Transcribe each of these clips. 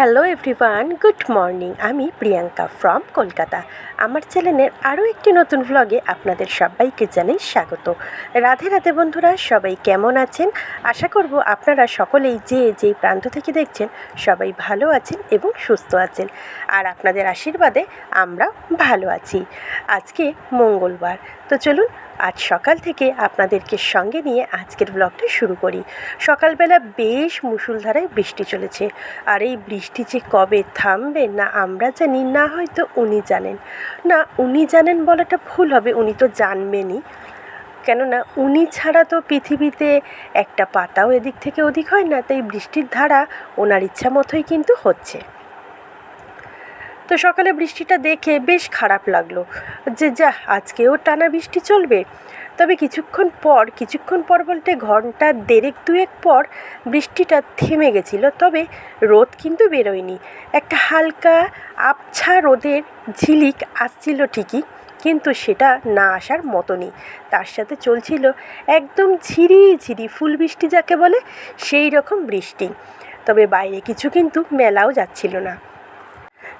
Hello everyone good morning আমি Priyanka from Kolkata. আমার চ্যানেলের আরও একটি নতুন ভ্লগে আপনাদের সবাইকে জানাই স্বাগত। রাধে রাধে বন্ধুরা, সবাই কেমন আছেন? আশা করব আপনারা সকলেই যে যেই প্রান্ত থেকে দেখছেন, সবাই ভালো আছেন এবং সুস্থ আছেন। আর আপনাদের আশীর্বাদে আমরা ভালো আছি। আজকে মঙ্গলবার। তো চলুন আজ সকাল থেকে আপনাদেরকে সঙ্গে নিয়ে আজকের ব্লগটা শুরু করি। সকালবেলা বেশ মুষলধারায় বৃষ্টি চলেছে। আর এই বৃষ্টি যে কবে থামবে না আমরা জানি, না হয়তো উনি জানেন। না, উনি জানেন বলাটা ভুল হবে, উনি তো জানবেনই। কেননা উনি ছাড়া তো পৃথিবীতে একটা পাতাও এদিক থেকে ওদিক হয় না, তাই বৃষ্টির ধারা ওনার ইচ্ছা মতোই কিন্তু হচ্ছে। তো সকালে বৃষ্টিটা দেখে বেশ খারাপ লাগল যে যা আজকেও টানা বৃষ্টি চলবে। তবে কিছুক্ষণ পর কিছুক্ষণ পর বলতে ঘণ্টা দেড়েক দুয়েক পর বৃষ্টিটা থেমে গেছিল। তবে রোদ কিন্তু বেরোয়নি। একটা হালকা আবছা রোদের ঝিলিক আসছিল ঠিকই, কিন্তু সেটা না আসার মতনই। তার সাথে চলছিল একদম ঝিরি ঝিরি ফুল বৃষ্টি, যাকে বলে সেই রকম বৃষ্টি। তবে বাইরে কিছু কিন্তু মেলাও যাচ্ছিল না।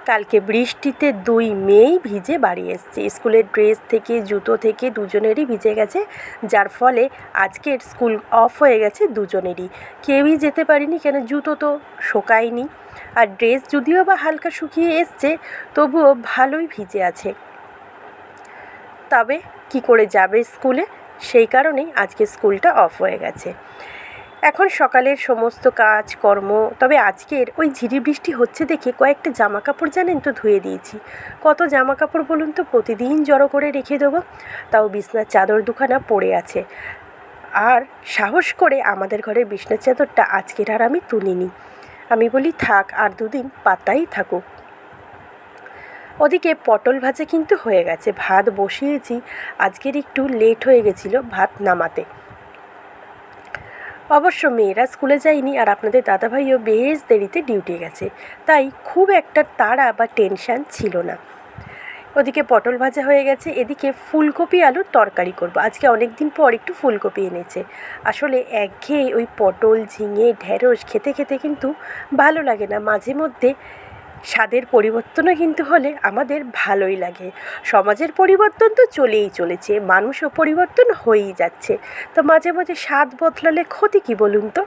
কালকে বৃষ্টিতে দুই মেয়েই ভিজে বাড়ি এসছে। স্কুলের ড্রেস থেকে, জুতো থেকে দুজনেরই ভিজে গেছে, যার ফলে আজকের স্কুল অফ হয়ে গেছে দুজনেরই। কেউই যেতে পারিনি, কেন জুতো তো শোকায়নি। আর ড্রেস যদিও বা হালকা শুকিয়ে এসছে, তবুও ভালোই ভিজে আছে। তবে কি করে যাবে স্কুলে? সেই কারণেই আজকে স্কুলটা অফ হয়ে গেছে। এখন সকালের সমস্ত কাজ, কর্ম, তবে আজকের ওই ঝিরি বৃষ্টি হচ্ছে দেখে কয়েকটা জামা কাপড় জানেন তো ধুয়ে দিয়েছি। কত জামা কাপড় বলুন তো, প্রতিদিন জড়ো করে রেখে দেবো। তাও বিছনার চাদর দুখানা পড়ে আছে। আর সাহস করে আমাদের ঘরের বিছনার চাদরটা আজকের আর আমি তুলিনি। আমি বলি, থাক, আর দুদিন পাতাই থাকুক। ওদিকে পটল ভাজা কিন্তু হয়ে গেছে। ভাত বসিয়েছি। আজকের একটু লেট হয়ে গেছিল ভাত নামাতে। অবশ্য মেয়েরা স্কুলে যায়নি আর আপনাদের দাদাভাইও বেশ দেরিতে ডিউটি গেছে। তাই খুব একটা তাড়া বা টেনশান ছিল না। ওদিকে পটল ভাজা হয়ে গেছে, এদিকে ফুলকপি আলুর তরকারি করব। আজকে অনেক দিন পর একটু ফুলকপি এনেছে। আসলে একঘেয়ে ওই পটল, ঝিঙে, ঢেঁড়স খেতে খেতে কিন্তু ভালো লাগে না। মাঝে মধ্যে স্বাদের পরিবর্তনও কিন্তু হলে আমাদের ভালোই লাগে। সমাজের পরিবর্তন তো চলেই চলেছে, মানুষও পরিবর্তন হয়েই যাচ্ছে। তো মাঝে মাঝে স্বাদ বদলালে ক্ষতি কী বলুন তো?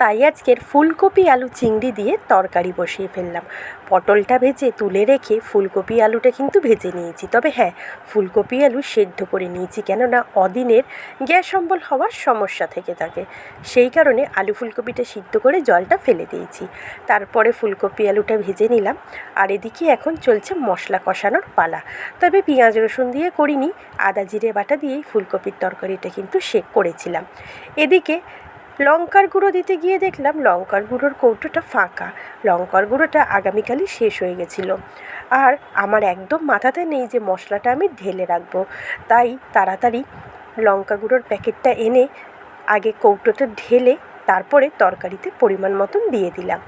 তাই আজকের ফুলকপি আলু চিংড়ি দিয়ে তরকারি বসিয়ে ফেললাম। পটলটা ভেজে তুলে রেখে ফুলকপি আলুটা কিন্তু ভেজে নিয়েছি। তবে হ্যাঁ ফুলকপি আলু সেদ্ধ করে নিয়েছি কেননা অদিনের গ্যাস অম্বল হওয়ার সমস্যা থেকে থাকে। সেই কারণে আলু ফুলকপিটা সিদ্ধ করে জলটা ফেলে দিয়েছি। তারপরে ফুলকপি আলুটা ভেজে নিলাম। আর এদিকে এখন চলছে মশলা কষানোর পালা। তবে পেঁয়াজ রসুন দিয়ে করিনি, আদা জিরে বাটা দিয়েই ফুলকপির তরকারিটা কিন্তু শেক করেছিলাম। এদিকে লঙ্কার গুঁড়ো দিতে গিয়ে দেখলাম লঙ্কার গুঁড়োর কৌটোটা ফাঁকা। লঙ্কার গুঁড়োটা আগামীকালই শেষ হয়ে গেছিল। আর আমার একদম মাথাতে নেই যে মশলাটা আমি ঢেলে রাখব। তাই তাড়াতাড়ি লঙ্কা গুঁড়োর প্যাকেটটা এনে আগে কৌটোটা ঢেলে তারপরে তরকারিতে পরিমাণ মতন দিয়ে দিলাম।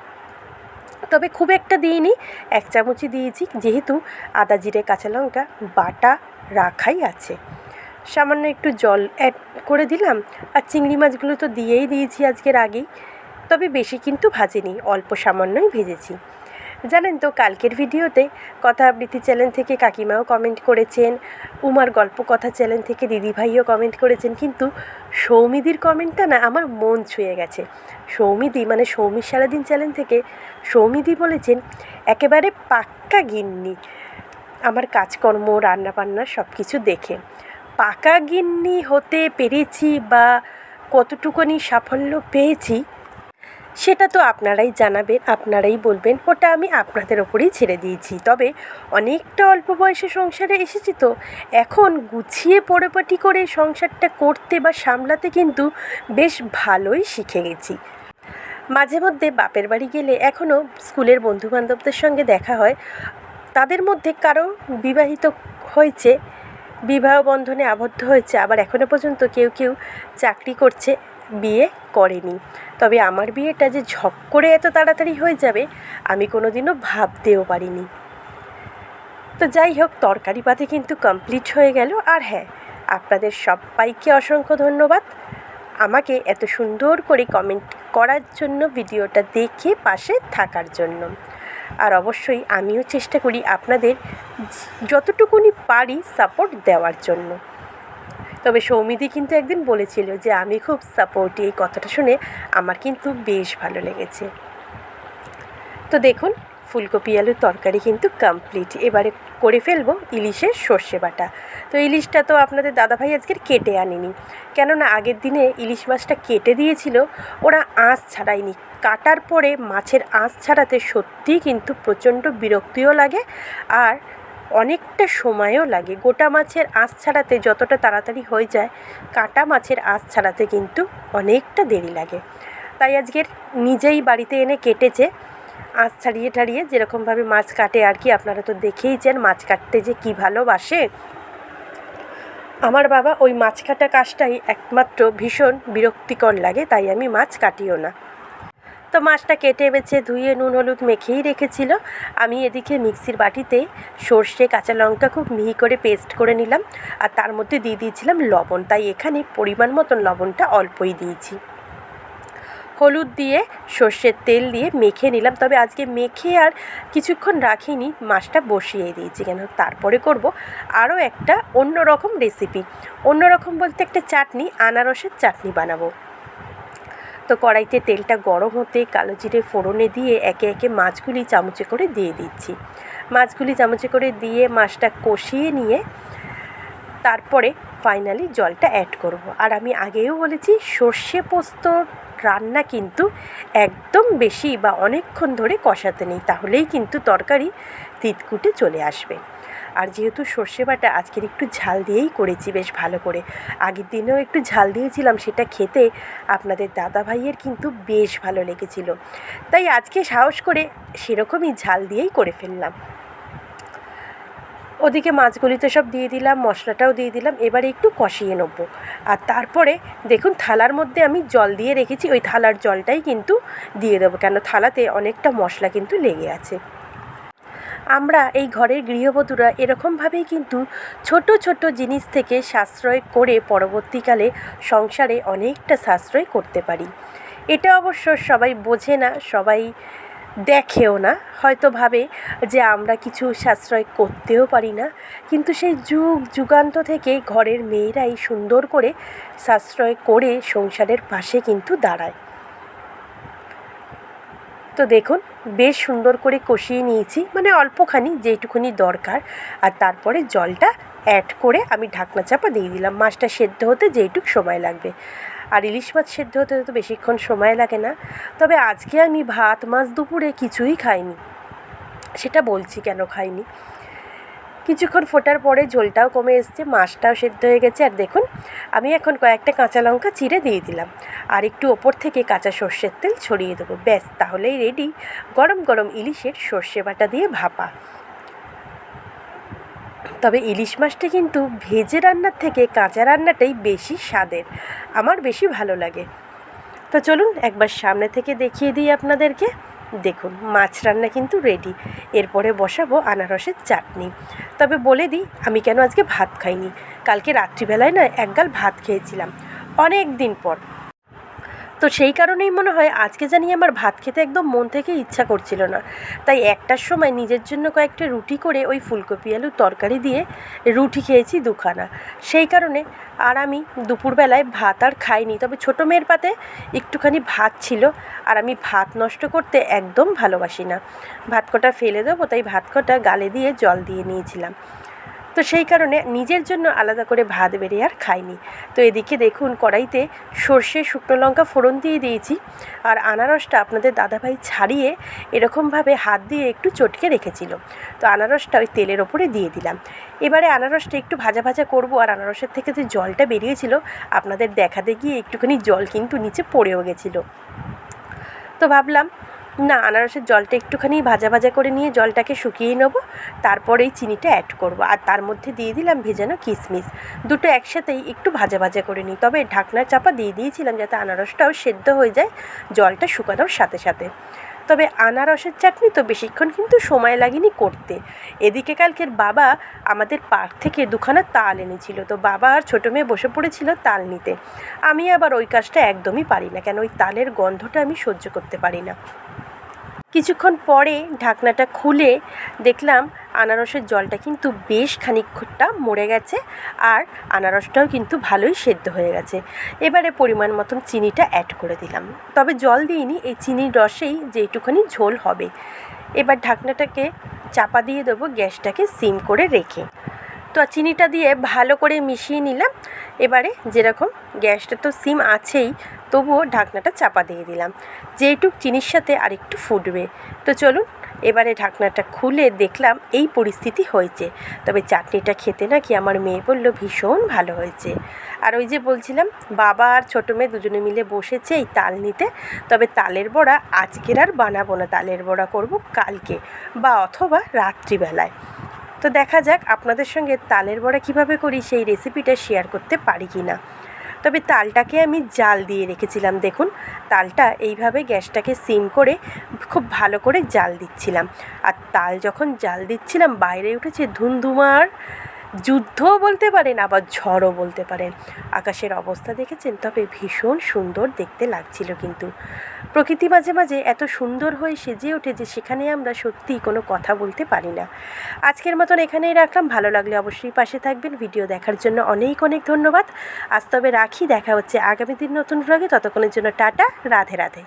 তবে খুব একটা দিইনি, এক চামচই দিয়েছি। যেহেতু আদা, জিরে, কাঁচা লঙ্কা বাটা রাখাই আছে। সামান্য একটু জল অ্যাড করে দিলাম আর চিংড়ি মাছগুলো তো দিয়েই দিয়েছি আজকের আগেই। তবে বেশি কিন্তু ভাজিনি, অল্প সামান্যই ভেজেছি। জানেন তো কালকের ভিডিওতে কথা আবৃত্তি চ্যানেল থেকে কাকিমাও কমেন্ট করেছেন, উমার গল্প কথা চ্যানেল থেকে দিদিভাইও কমেন্ট করেছেন, কিন্তু সৌমিদির কমেন্টটা না আমার মন ছুঁয়ে গেছে। সৌমিদি মানে সৌমি সারাদিন চ্যানেল থেকে সৌমিদি বলেছেন, একেবারে পাক্কা গিন্নি। আমার কাজকর্ম, রান্নাবান্না সব কিছু দেখে। পাকা গিন্নি হতে পেরেছি বা কতটুকুনি সাফল্য পেয়েছি, সেটা তো আপনারাই জানাবেন, আপনারাই বলবেন। ওটা আমি আপনাদের ওপরেই ছেড়ে দিয়েছি। তবে অনেকটা অল্প বয়সে সংসারে এসেছি তো। এখন গুছিয়ে পরিপাটি করে সংসারটা করতে বা সামলাতে কিন্তু বেশ ভালোই শিখে গেছি। মাঝে মধ্যে বাপের বাড়ি গেলে এখনও স্কুলের বন্ধুবান্ধবদের সঙ্গে দেখা হয়। তাদের মধ্যে কারও বিবাহিত হয়েছে বিবাহ বন্ধনে আবদ্ধ হয়েছে, আবার এখনও পর্যন্ত কেউ কেউ চাকরি করছে, বিয়ে করেনি। তবে আমার বিয়েটা যে ঝপ করে এত তাড়াতাড়ি হয়ে যাবে, আমি কোনো দিনও ভাবতেও পারিনি। তো যাই হোক, তরকারি পাতে কিন্তু কমপ্লিট হয়ে গেল। আর হ্যাঁ আপনাদের সবাইকে অসংখ্য ধন্যবাদ। আমাকে এত সুন্দর করে কমেন্ট করার জন্য, ভিডিওটা দেখে পাশে থাকার জন্য। আর অবশ্যই আমিও চেষ্টা করি আপনাদের যতটুকুনি পারি সাপোর্ট দেওয়ার জন্য। তবে সৌমিদি কিন্তু একদিন বলেছিল যে, আমি খুব সাপোর্টি এই কথাটা শুনে আমার কিন্তু বেশ ভালো লেগেছে। তো দেখুন ফুলকপি, আলুর তরকারি কিন্তু কমপ্লিট এবারে করে ফেলব ইলিশের সর্ষে বাটা। তো ইলিশটা তো আপনাদের দাদাভাই আজকের কেটে আনিনি। কেননা আগের দিনে ইলিশ মাছটা কেটে দিয়েছিল, ওরা আঁশ ছাড়ায়নি কাটার পরে মাছের আঁশ ছাড়াতে সত্যিই কিন্তু প্রচণ্ড বিরক্তিও লাগে আর অনেকটা সময়ও লাগে। গোটা মাছের আঁশ ছাড়াতে যতটা তাড়াতাড়ি হয়ে যায়, কাটা মাছের আঁশ ছাড়াতে কিন্তু অনেকটা দেরি লাগে। তাই আজকের নিজেই বাড়িতে এনে কেটেছে। আঁশ ছাড়িয়ে টাড়িয়ে যেরকমভাবে মাছ কাটে আর কি, আপনারা তো দেখেইছেন মাছ কাটতে যে কী ভালোবাসে। আমার বাবা ওই মাছ কাটা কাজটাই একমাত্র ভীষণ বিরক্তিকর লাগে, তাই আমি মাছ কাটিও না। তো মাছটা কেটে বেছে ধুয়ে নুন, হলুদ মেখেই রেখেছিল। আমি এদিকে মিক্সির বাটিতে সর্ষে, কাঁচা লঙ্কা খুব মিহি করে পেস্ট করে নিলাম। আর তার মধ্যে দিয়ে দিয়েছিলাম লবণ, তাই এখানে পরিমাণ মতন লবণটা অল্পই দিয়েছি। হলুদ দিয়ে সর্ষের তেল দিয়ে মেখে নিলাম। তবে আজকে মেখে আর কিছুক্ষণ রাখিনি, মাছটা বসিয়ে দিয়েছি কেন? তারপরে করব আরও একটা অন্য রকম রেসিপি অন্য রকম বলতে একটা চাটনি, আনারসের চাটনি বানাবো। তো কড়াইতে তেলটা গরম হতে কালো জিরে ফোড়নে দিয়ে একে একে মাছগুলি চামচে করে দিয়ে দিচ্ছি। মাছগুলি চামচে করে দিয়ে মাছটা কষিয়ে নিয়ে তারপরে ফাইনালি জলটা অ্যাড করব। আর আমি আগেও বলেছি, সর্ষে পোস্তর রান্না কিন্তু একদম বেশি বা অনেকক্ষণ ধরে কষাতে নেই, তাহলেই কিন্তু তরকারি তিতকুটে চলে আসবে। আর যেহেতু সর্ষে বাটা আজকের একটু ঝাল দিয়েই করেছি বেশ ভালো করে, আগের দিনেও একটু ঝাল দিয়েছিলাম সেটা খেতে আপনাদের দাদা ভাইয়ের কিন্তু বেশ ভালো লেগেছিল। তাই আজকে সাহস করে সেরকমই ঝাল দিয়েই করে ফেললাম। ওদিকে মাছগুলি তো সব দিয়ে দিলাম, মশলাটাও দিয়ে দিলাম, এবারে একটু কষিয়ে নেব। আর তারপরে দেখুন থালার মধ্যে আমি জল দিয়ে রেখেছি, ওই থালার জলটাই কিন্তু দিয়ে দেবো, কেন থালাতে অনেকটা মশলা কিন্তু লেগে আছে। আমরা এই ঘরের গৃহবধূরা এরকমভাবেই কিন্তু ছোট ছোট জিনিস থেকে সাশ্রয় করে পরবর্তীকালে সংসারে অনেকটা সাশ্রয় করতে পারি। এটা অবশ্য সবাই বোঝে না, সবাই দেখেও না। হয়তো ভাবে যে আমরা কিছু সাশ্রয় করতেও পারি না। কিন্তু সেই যুগ যুগান্ত থেকে ঘরের মেয়েরাই সুন্দর করে সাশ্রয় করে সংসারের পাশে কিন্তু দাঁড়ায়। তো দেখুন, বেশ সুন্দর করে কষিয়ে নিয়েছি। মানে অল্পখানি যেইটুকুনি দরকার। আর তারপরে জলটা অ্যাড করে আমি ঢাকনা চাপা দিয়ে দিলাম। মাছটা সেদ্ধ হতে যেইটুক সময় লাগবে। আর ইলিশ মাছ সেদ্ধ হতে তো বেশিক্ষণ সময় লাগে না। তবে আজকে আমি ভাত, মাছ দুপুরে কিছুই খাইনি। সেটা বলছি কেন খাইনি? কিছুক্ষণ ফোটার পরে ঝোলটাও কমে এসছে, মাছটাও সেদ্ধ হয়ে গেছে। আর দেখুন, আমি এখন কয়েকটা কাঁচা লঙ্কা চিড়ে দিয়ে দিলাম। আর একটু ওপর থেকে কাঁচা সর্ষের তেল ছড়িয়ে দেবো। ব্যাস, তাহলেই রেডি গরম গরম ইলিশের সর্ষে বাটা দিয়ে ভাপা। তবে ইলিশ মাছটা কিন্তু ভেজে রান্নার থেকে কাঁচা রান্নাটাই বেশি স্বাদের। আমার বেশি ভালো লাগে। তো চলুন একবার সামনে থেকে দেখিয়ে দিই আপনাদেরকে। দেখুন, মাছ রান্না কিন্তু রেডি এরপরে বসাবো আনারসের চাটনি। তবে বলে দিই, আমি কেন আজকে ভাত খাইনি? কালকে রাত্রিবেলায় না একগাল ভাত খেয়েছিলাম। অনেক দিন পর। তো সেই কারণেই মনে হয় আজকে জানি আমার ভাত খেতে একদম মন থেকে ইচ্ছা করছিল না। তাই একটার সময় নিজের জন্য কয়েকটা রুটি করে ওই ফুলকপি আলুর তরকারি দিয়ে রুটি খেয়েছি দুখানা। সেই কারণে আর আমি দুপুরবেলায় ভাত আর খাইনি। তবে ছোটো মেয়ের পাতে একটুখানি ভাত ছিল আর আমি ভাত নষ্ট করতে একদম ভালোবাসি না। ভাত কটা ফেলে দেবো, তাই ভাত কটা গালে দিয়ে জল দিয়ে নিয়েছিলাম। তো সেই কারণে নিজের জন্য আলাদা করে ভাত বেড়ে আর খাইনি। তো এদিকে দেখুন, কড়াইতে সর্ষে, শুকনো লঙ্কা ফোড়ন দিয়ে দিয়েছি। আর আনারসটা আপনাদের দাদাভাই ছাড়িয়ে এরকমভাবে হাত দিয়ে একটু চটকে রেখেছিল। তো আনারসটা ওই তেলের ওপরে দিয়ে দিলাম। এবারে আনারসটা একটু ভাজা ভাজা করব। আর আনারসের থেকে যে জলটা বেরিয়েছিল, আপনাদের দেখাতে গিয়ে একটুখানি জল কিন্তু নিচে পড়েও গেছিল। তো ভাবলাম না, আনারসের জলটা একটুখানি ভাজা ভাজা করে নিয়ে জলটাকে শুকিয়ে নেব তারপরেই চিনিটা অ্যাড করব। আর তার মধ্যে দিয়ে দিলাম ভেজানো কিশমিশ দুটো একসাথেই একটু ভাজা ভাজা করে নিই। তবে ঢাকনার চাপা দিয়ে দিয়েছিলাম যাতে আনারসটাও সেদ্ধ হয়ে যায়, জলটা শুকানোর সাথে সাথে। তবে আনারসের চাটনি তো বেশিক্ষণ কিন্তু সময় লাগেনি করতে। এদিকে কালকের বাবা আমাদের পার্ক থেকে দুখানা তাল এনেছিল। তো বাবা আর ছোটো মেয়ে বসে পড়েছিল তাল নিতে। আমি আবার ওই কাজটা একদমই পারি না। কেন? ওই তালের গন্ধটা আমি সহ্য করতে পারি না। কিছুক্ষণ পরে ঢাকনাটা খুলে দেখলাম আনারসের জলটা কিন্তু বেশ খানিকটা মরে গেছে আর আনারসটাও কিন্তু ভালোই সেদ্ধ হয়ে গেছে। এবারে পরিমাণ মতন চিনিটা অ্যাড করে দিলাম। তবে জল দিইনি, এই চিনির রসেই যেইটুখানি ঝোল হবে। এবার ঢাকনাটাকে চাপা দিয়ে দেবো, গ্যাসটাকে সিম করে রেখে। তো চিনিটা দিয়ে ভালো করে মিশিয়ে নিলাম। এবারে যেরকম গ্যাসটা তো সিম আছেই, তবুও ঢাকনাটা চাপা দিয়ে দিলাম। যেইটুক চিনির সাথে আরেকটু ফুটবে। তো চলুন, এবারে ঢাকনাটা খুলে দেখলাম এই পরিস্থিতি হয়েছে। তবে চাটনিটা খেতে নাকি আমার মেয়ে বলল ভীষণ ভালো হয়েছে। আর ওই যে বলছিলাম, বাবা আর ছোটো মেয়ে দুজনে মিলে বসেছে এই তাল নিতে। তবে তালের বড়া আজকের আর বানাবো না, তালের বড়া করব কালকে বা অথবা রাত্রিবেলায়। তো দেখা যাক আপনাদের সঙ্গে তালের বড়া কীভাবে করি, সেই রেসিপিটা শেয়ার করতে পারি কি না তবে তালটাকে আমি জাল দিয়ে রেখেছিলাম, দেখুন। তালটা এইভাবে গ্যাসটাকে সিম করে খুব ভালো করে জাল দিচ্ছিলাম। আর তাল যখন জাল দিচ্ছিলাম, বাইরে উঠেছে ধুমধুমার যুদ্ধও বলতে পারেন, আবার ঝড়ও বলতে পারেন। আকাশের অবস্থা দেখেছেন? তবে ভীষণ সুন্দর দেখতে লাগছিল কিন্তু। প্রকৃতি মাঝে মাঝে এত সুন্দর হয়ে সেজে ওঠে যে সেখানে আমরা সত্যিই কোনো কথা বলতে পারি না। আজকের মতন এখানেই রাখলাম। ভালো লাগলে অবশ্যই পাশে থাকবেন। ভিডিও দেখার জন্য অনেক অনেক ধন্যবাদ। আজ তবে রাখি। দেখা হচ্ছে আগামী দিন নতুন ব্লগে ততক্ষণের জন্য টাটা। রাধে রাধে।